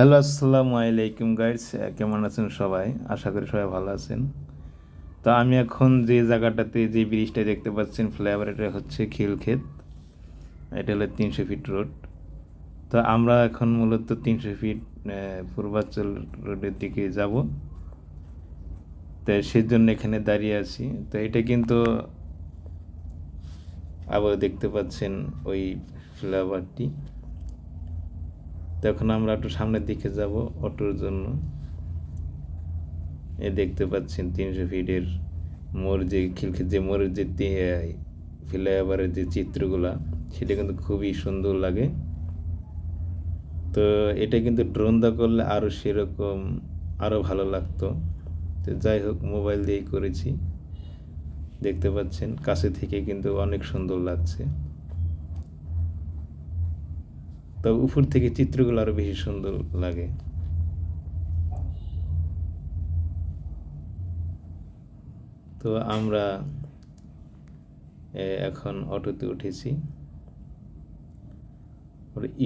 Hello, আসসালামু আলাইকুম guides কেমন আছেন সবাই? আশা করি সবাই ভালো আছেন। তো আমি এখন যে জায়গাটাতে যে ব্রিজটা দেখতে পাচ্ছেন, ফ্লাইওভার, এটা হচ্ছে খিলক্ষেত। এটা হলো তিনশো ফিট রোড। তো আমরা এখন মূলত তিনশো ফিট পূর্বাঞ্চল রোডের দিকে যাব। তো সেজন্য এখানে দাঁড়িয়ে আছি। তো এটা কিন্তু আবার দেখতে পাচ্ছেন ওই ফ্লাইওভারটি। তখন আমরা একটু সামনের দিকে যাব অটোর জন্য। এ দেখতে পাচ্ছেন তিনশো ফিটের মোর যে খিলখিল, যে মোড়ের যে ফ্লাইওভারের যে চিত্রগুলা, সেটা কিন্তু খুবই সুন্দর লাগে। তো এটা কিন্তু ড্রোন দা করলে আরও সেরকম আরও ভালো লাগতো। তো যাই হোক, মোবাইল দিয়েই করেছি। দেখতে পাচ্ছেন, কাছে থেকে কিন্তু অনেক সুন্দর লাগছে। তবে উপর থেকে চিত্রগুলো আরও বেশি সুন্দর লাগে। তো আমরা এখন অটোতে উঠেছি।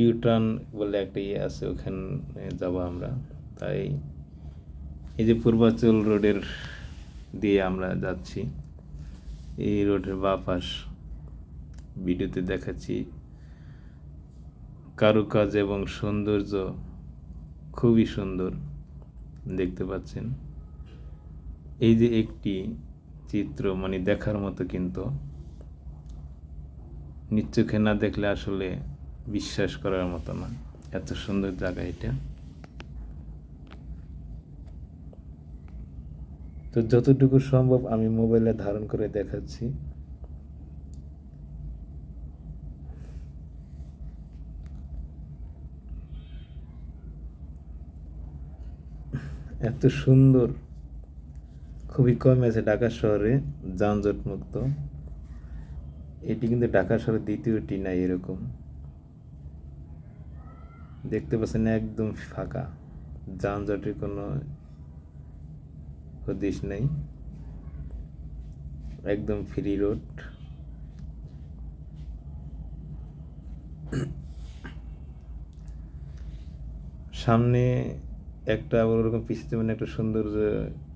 ইউটার্ন বলে একটা ইয়ে আছে, ওখানে যাব আমরা। তাই এই যে পূর্বাচল রোডের দিয়ে আমরা যাচ্ছি। এই রোডের বা পাশ ভিডিওতে দেখাচ্ছি। কারুকাজ এবং সৌন্দর্য খুবই সুন্দর দেখতে পাচ্ছেন। এই যে একটি চিত্র মানে দেখার মতো কিন্তু। নিজ না দেখলে আসলে বিশ্বাস করার মতো না। এত সুন্দর জায়গা এটা। তো যতটুকু সম্ভব আমি মোবাইলে ধারণ করে দেখাচ্ছি। এত সুন্দর। খুবই কম আছে ঢাকা শহরে, যানজট মুক্ত। এটি কিন্তু ঢাকা শহরের দ্বিতীয়টি নাই এরকম। দেখতে পাচ্ছেন একদম ফাঁকা। যানজটের কোনো হদিশ নেই। একদম ফ্রি রোড সামনে একটা আবার ওরকম পিছিয়ে মানে একটা সুন্দর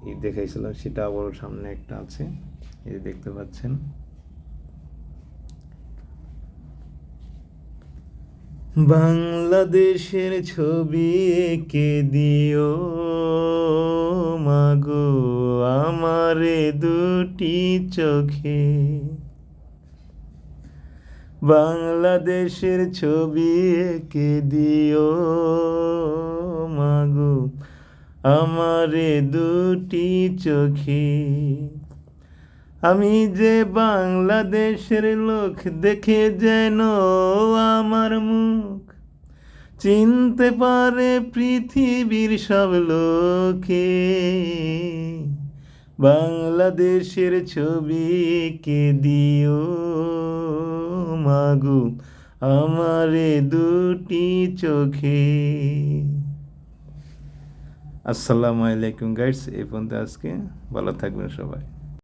ই দেখাইছিলাম, সেটা আবার সামনে একটা আছে। এই দেখতে পাচ্ছেন। বাংলাদেশের ছবি এঁকে দিও মাগো, আমারে দুটি চোখে। বাংলাদেশের ছবি এঁকে দিও মাগো। আমারে দুটি চোখে। আমি যে বাংলাদেশের লোক, দেখে যেন আমার মুখ। চিনতে পারে পৃথিবীর সব লোকে। বাংলাদেশের ছবি কে দিও মাগু আমারে দুটি চোখে। আসসালামু আলাইকুম গাইডস এই পর্যন্ত আজকে ভালো থাকবেন সবাই।